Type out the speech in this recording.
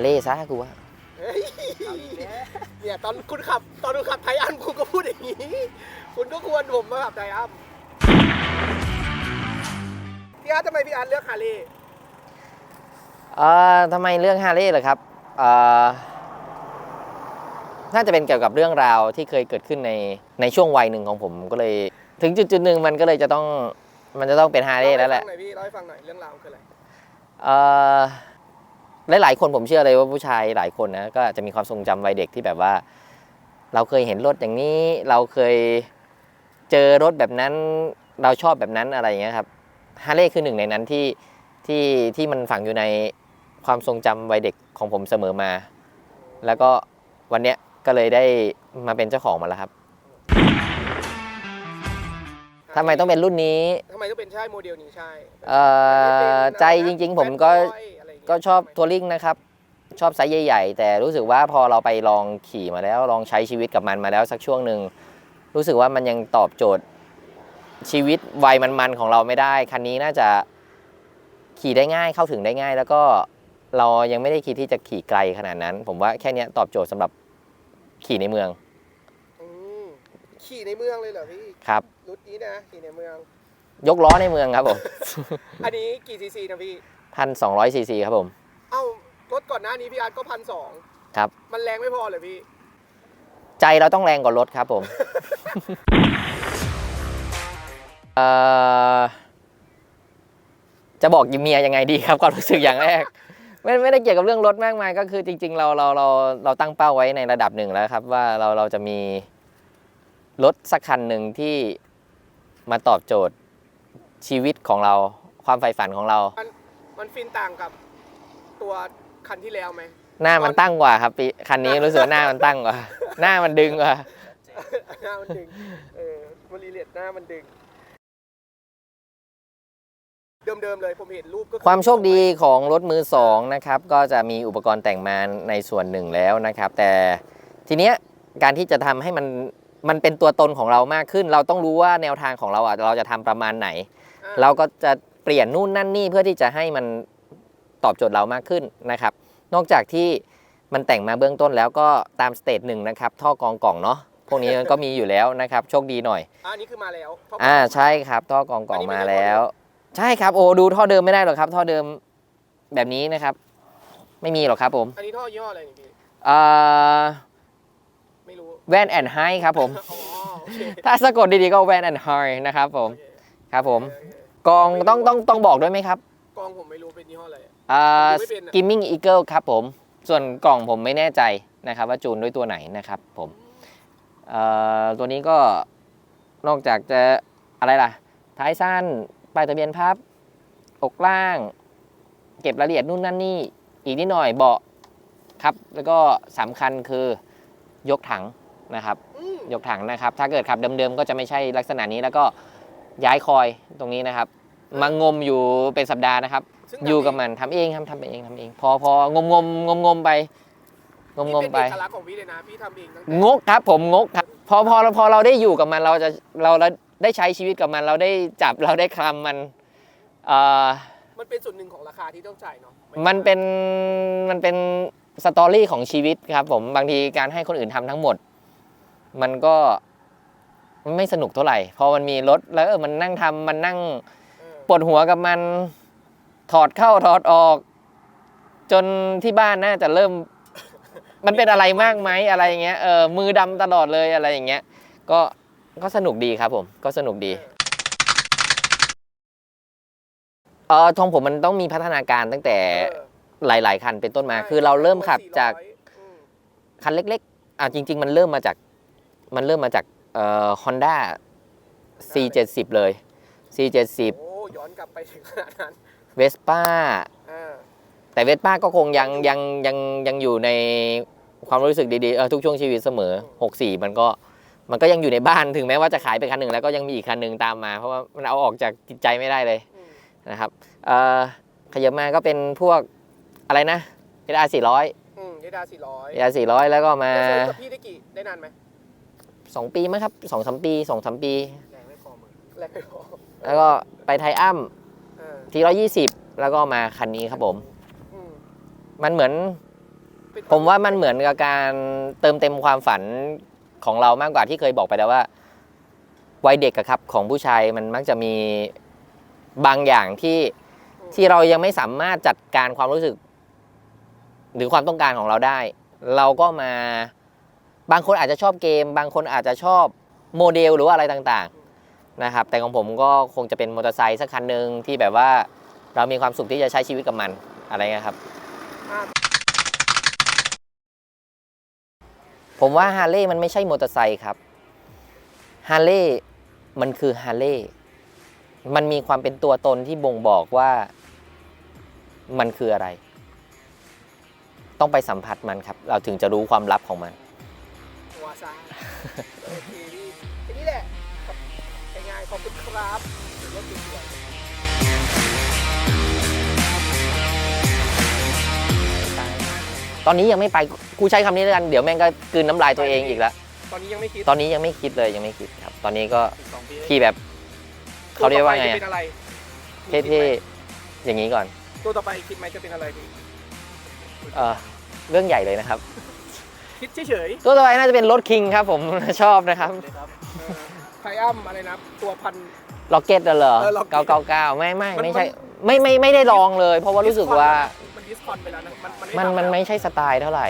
าร์เลย์ซะกูว่าเฮ้ยเนี่ยตอนคุณขับตอนคุณขับไทอันคุณก็พูดอย่างนี้ คุณก็ควรผมมาขับไทอันพี่อาร์ตทำไมพี่อาร์ตเลือกฮาร์เลย์เอ่อทำไมเรื่องฮาร์เลย์เหรอครับเอ่อน่าจะเป็นเกี่ยวกับเรื่องราวที่เคยเกิดขึ้นในในช่วงวัยหนึ่งของผมก็เลย ถึงจุดจุดๆหนึ่งมันก็เลยจะต้องมันจะต้องเป็นฮาร์เลย์แล้วแหละเาให้ฟังหน่อยพี่เล่าให้ฟังหน่อยเรื่องราวคืออะไร เอ่อ หลายๆคนผมเชื่อเลยว่าผู้ชายหลายคนนะก็อาจจะมีความทรงจำวัยเด็กที่แบบว่า เราเคยเห็นรถอย่างนี้ เราเคยเจอรถแบบนั้น เราชอบแบบนั้นอะไรอย่างเงี้ยครับฮาร์เลย์คือหนึ่งในนั้นที่ที่ที่มันฝังอยู่ในความทรงจำวัยเด็กของผมเสมอมา แล้วก็วันเนี้ยก็เลยได้มาเป็นเจ้าของมันแล้วครับทำไมต้องเป็นรุ่นนี้ทำไมต้องเป็นใช่โมเดลนี้ใช่เอ่อใจจริงๆ ผมก็ ก็ชอบทัวริงนะครับ ชอบไซส์ใหญ่ๆ แต่รู้สึกว่าพอเราไปลองขี่มาแล้วลองใช้ชีวิตกับมันมาแล้วสักช่วงหนึ่งรู้สึกว่ามันยังตอบโจทย์ชีวิตวัยมันๆของเราไม่ได้ คันนี้น่าจะขี่ได้ง่ายเข้าถึงได้ง่าย แล้วก็เรายังไม่ได้คิดที่จะขี่ไกลขนาดนั้น ผมว่าแค่เนี้ยตอบโจทย์สำหรับขี่ในเมืองอืมขี่ในเมืองเลยเหรอพี่ครับรุ่นนี้นะขี่ในเมือง ยกล้อในเมืองครับผม อันนี้กี่ซีซีนะพี่ พันสองร้อยซีซีครับผม เอ้ารถก่อนหน้านี้พี่อาร์ตก็พันสองครับ มันแรงไม่พอเลยพี่ ใจเราต้องแรงกว่ารถครับผม เอ่อ จะบอกยิมเมียยังไงดีครับความรู้สึกอย่างแรก ไม่ไม่ได้เกี่ยวกับเรื่องรถมากมาย ก็คือจริง ๆ เราเราเราเราตั้งเป้าไว้ในระดับหนึ่งแล้วครับ ว่าเราเราจะมีรถสักคันหนึ่งที่มาตอบโจทย์ชีวิตของเราความใฝ่ฝันของเรา มัน ฟินต่างกับตัวคันที่แล้วไหม หน้ามันตั้งกว่าครับปีคันนี้รู้สึกว่าหน้ามันตั้งกว่า หน้ามันดึงกว่า หน้ามันดึง เออมันรีเลทหน้ามันดึง เดิมๆเลยผมเห็นรูปก็อความโชคดีของรถมือสองนะครับก็จะมีอุปกรณ์แต่งมาในส่วนหนึ่งแล้วนะครับ แต่ทีเนี้ยการที่จะทำให้มันมันเป็นตัวตนของเรามากขึ้น เราต้องรู้ว่าแนวทางของเราอะเราจะทำประมาณไหน อะเราก็จะ เปลี่ยนนู่นนั่นนี่เพื่อที่จะให้มันตอบโจทย์เรามากขึ้นนะครับ นอกจากที่มันแต่งมาเบื้องต้นแล้วก็ตามสเตจหนึ่งนะครับท่อกรองกล่องเนาะพวกนี้มันก็มีอยู่แล้วนะครับ โชคดีหน่อยอะอันนี้คือมาแล้วเพระอ่าใช่ครับท่อกรองกล่องอันนี้ไม่มาได้ท่อเดิมแล้ว ใช่ครับโอ้ดูท่อเดิมไม่ได้หรอกครับ ท่อเดิมแบบนี้นะครับ ไม่มีหรอกครับผมอันนี้ท่อยี่ห้ออะไรนี่พี่เอ่อไม่รู้แวนแอนไฮครับผมอ๋อโอเคถ้าสะกดดีๆก็แวนแอนไฮนะครับผมโอเคครับผมโอเค กองต้องต้องต้องบอกด้วยไหมครับกองผมไม่รู้เป็นยี่ห้ออะไรเอ่อผมดูไม่เป็นอะ กิมมิ่งอีเกิลครับผม ส่วนกล่องผมไม่แน่ใจนะครับ ว่าจูนด้วยตัวไหนนะครับผมเอ่อตัวนี้ก็นอกจากจะอะไรล่ะ ท้ายสั้นปลายทะเบียนพับ อกล่าง เก็บรายละเอียดนู่นนั่นนี่ อีกนิดหน่อยเบาะครับ แล้วก็สำคัญคือยกถังนะครับ อืมยกถังนะครับ ถ้าเกิดขับเดิมๆ ก็จะไม่ใช่ลักษณะนี้แล้วก็ ย้ายคอยตรงนี้นะครับ มางมอยู่เป็นสัปดาห์นะครับ ซึ่งอยู่กับมันทำเองครับทำเองทำเอง พอพองมงมงมงมไป งมงมนี่ไปเป็นเอกลักษณ์ของพี่เลยนะพี่ทำเองตั้งแต่งกครับผมงกครับพอพอพอเราได้อยู่กับมันเราจะเราเราได้ใช้ชีวิตกับมัน เราได้จับเราได้คลำมันเอ่อมันเป็นส่วนหนึ่งของราคาที่ต้องจ่ายเนาะไมันเป็นมันเป็นสตอรี่ของชีวิตครับผมบางทีการให้คนอื่นทำทั้งหมด มันก็ ไม่สนุกเท่าไหร่ พอมันมีรถแล้วเออมันนั่งทำมันนั่งเออปวดหัวกับมันถอดเข้าถอดออก จนที่บ้านน่าจะเริ่ม มันเป็นอะไรมากไหมอะไรอย่างเงี้ยเออมือดำตลอดเลยอะไรอย่างเงี้ย ก็ก็สนุกดีครับผม ก็สนุกดีเออทองผมมันต้องมีพัฒนาการตั้งแต่เออหลาย ๆ คันเป็นต้นมา คือเราเริ่มขับจากอืมคันเล็ก ๆ อะจริง ๆ มันเริ่มมาจาก มันเริ่มมาจาก เอ่อ Honda C70 เลย C70 โอ้ย้อนกลับไปถึงขนาดนั้น Vespa อ่าแต่เวสป้าก็คงยังยังยังยังอยู่ในความรู้สึกดีๆเออทุกช่วงชีวิตเสมอ 64 มันก็มันก็ยังอยู่ในบ้านถึงแม้ว่าจะขายไปคันหนึ่งแล้วก็ยังมีอีกคันหนึ่งตามมา เพราะว่ามันเอาออกจากจิตใจไม่ได้เลยอืมนะครับเอ่อขยับมาก็เป็นพวกอะไรนะ SR 400 อืมเอดาสี่ร้อย SR 400 แล้วก็มากับพี่ได้กี่ได้นานไหม 2ปีมั้งครับ2 3ปี2 3ปี แรงไม่พอมือแรงไม่พอแล้วก็ไปไทอัมเออที120แล้วก็มาคันนี้ครับผม อืมมันเหมือนเป็นผมว่ามันเหมือนกับการเติมเต็มความฝันของเรามากกว่าที่เคยบอกไปแล้วว่าวัยเด็กอะครับของผู้ชายมันมักจะมีบางอย่างที่ที่เรายังไม่สามารถจัดการความรู้สึก หรือความต้องการของเราได้ เราก็มา บางคนอาจจะชอบเกม บางคนอาจจะชอบโมเดลหรือว่าอะไรต่างๆนะครับ แต่ของผมก็คงจะเป็นมอเตอร์ไซค์สักคันหนึ่งที่แบบว่าเรามีความสุขที่จะใช้ชีวิตกับมันอะไรเงี้ยครับ ผมว่าฮาร์เลย์มันไม่ใช่มอเตอร์ไซค์ครับฮาร์เลย์มันคือฮาร์เลย์มันมีความเป็นตัวตนที่บ่งบอกว่ามันคืออะไร ต้องไปสัมผัสมันครับ เราถึงจะรู้ความลับของมัน โอเคพี่แค่นี้แหละครับง่ายๆขอบคุณครับรถสวยตอนนี้ยังไม่ไปกูใช้คำนี้แล้วกันเดี๋ยวแม่งก็กลืนน้ำลายตัวเองอีกแล้วๆตอนนี้ยังไม่คิดตอนนี้ยังไม่คิดเลยยังไม่คิดครับ ตอนนี้ก็อีกสองปีที่แบบ เขาเรียกว่าไงตัวต่อปอะจะเป็นอะไรเท่ๆอย่างนี้ก่อนตัวต่อไปคิดไหมจะเป็นอะไรพี่ เออเรื่องใหญ่เลยนะครับ คิดเฉยตัวต่อไปน่าจะเป็นรถคิงครับ ผม ชอบนะครับๆไทอัมอะไรนะ ตัวพัน ล็อกเก็ตเหรอเออ Rocket 999ไม่ไม่มันไม่ใช่มันไม่ไม่ไม่ได้ลองเลย เพราะว่ารู้สึกว่า มันดิสคอนไปแล้วนะ มันมันมันทำแล้วไม่ใช่สไตล์เท่าไหร่